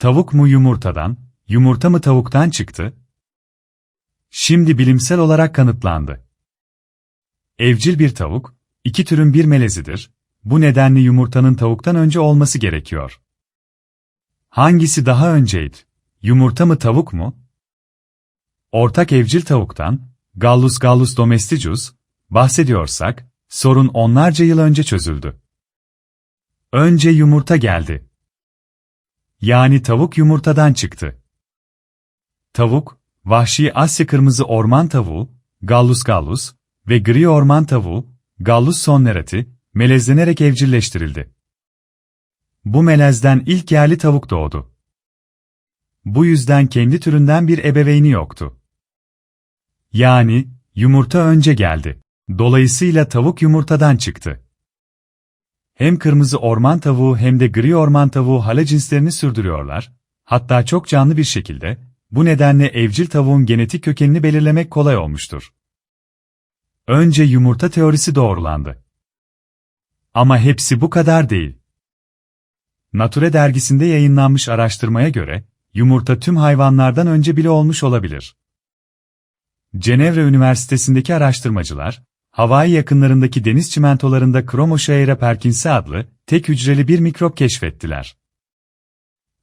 Tavuk mu yumurtadan, yumurta mı tavuktan çıktı? Şimdi bilimsel olarak kanıtlandı. Evcil bir tavuk, iki türün bir melezidir, bu nedenle yumurtanın tavuktan önce olması gerekiyor. Hangisi daha önceydi? Yumurta mı tavuk mu? Ortak evcil tavuktan, Gallus gallus domesticus, bahsediyorsak, sorun onlarca yıl önce çözüldü. Önce yumurta geldi. Yani tavuk yumurtadan çıktı. Tavuk, vahşi Asya kırmızı orman tavuğu, Gallus gallus ve gri orman tavuğu, Gallus sonnerati, melezlenerek evcilleştirildi. Bu melezden ilk yerli tavuk doğdu. Bu yüzden kendi türünden bir ebeveyni yoktu. Yani, yumurta önce geldi. Dolayısıyla tavuk yumurtadan çıktı. Hem kırmızı orman tavuğu hem de gri orman tavuğu hala cinslerini sürdürüyorlar, hatta çok canlı bir şekilde, bu nedenle evcil tavuğun genetik kökenini belirlemek kolay olmuştur. Önce yumurta teorisi doğrulandı. Ama hepsi bu kadar değil. Nature dergisinde yayınlanmış araştırmaya göre, yumurta tüm hayvanlardan önce bile olmuş olabilir. Cenevre Üniversitesi'ndeki araştırmacılar, Hawaii yakınlarındaki deniz çimentolarında Chromochaera perkinsi adlı tek hücreli bir mikrop keşfettiler.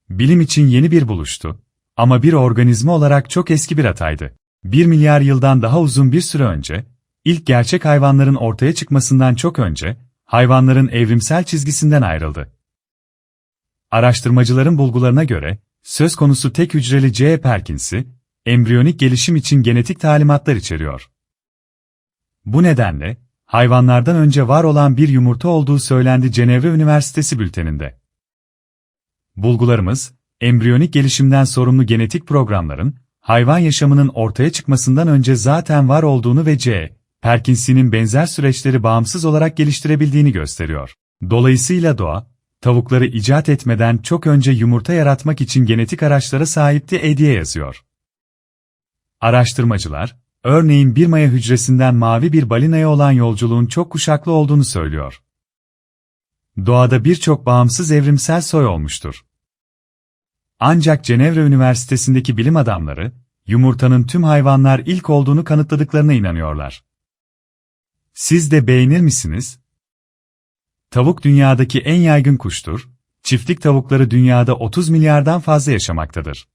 Bilim için yeni bir buluştu ama bir organizma olarak çok eski bir hataydı. 1 milyar yıldan daha uzun bir süre önce, ilk gerçek hayvanların ortaya çıkmasından çok önce, hayvanların evrimsel çizgisinden ayrıldı. Araştırmacıların bulgularına göre, söz konusu tek hücreli C. perkinsi, embriyonik gelişim için genetik talimatlar içeriyor. Bu nedenle, hayvanlardan önce var olan bir yumurta olduğu söylendi Cenevre Üniversitesi bülteninde. Bulgularımız, embriyonik gelişimden sorumlu genetik programların, hayvan yaşamının ortaya çıkmasından önce zaten var olduğunu ve C. Perkins'in benzer süreçleri bağımsız olarak geliştirebildiğini gösteriyor. Dolayısıyla doğa, tavukları icat etmeden çok önce yumurta yaratmak için genetik araçlara sahipti e diye yazıyor. Araştırmacılar, örneğin bir maya hücresinden mavi bir balinaya olan yolculuğun çok kuşaklı olduğunu söylüyor. Doğada birçok bağımsız evrimsel soy olmuştur. Ancak Cenevre Üniversitesi'ndeki bilim adamları, yumurtanın tüm hayvanlar ilk olduğunu kanıtladıklarına inanıyorlar. Siz de beğenir misiniz? Tavuk dünyadaki en yaygın kuştur, çiftlik tavukları dünyada 30 milyardan fazla yaşamaktadır.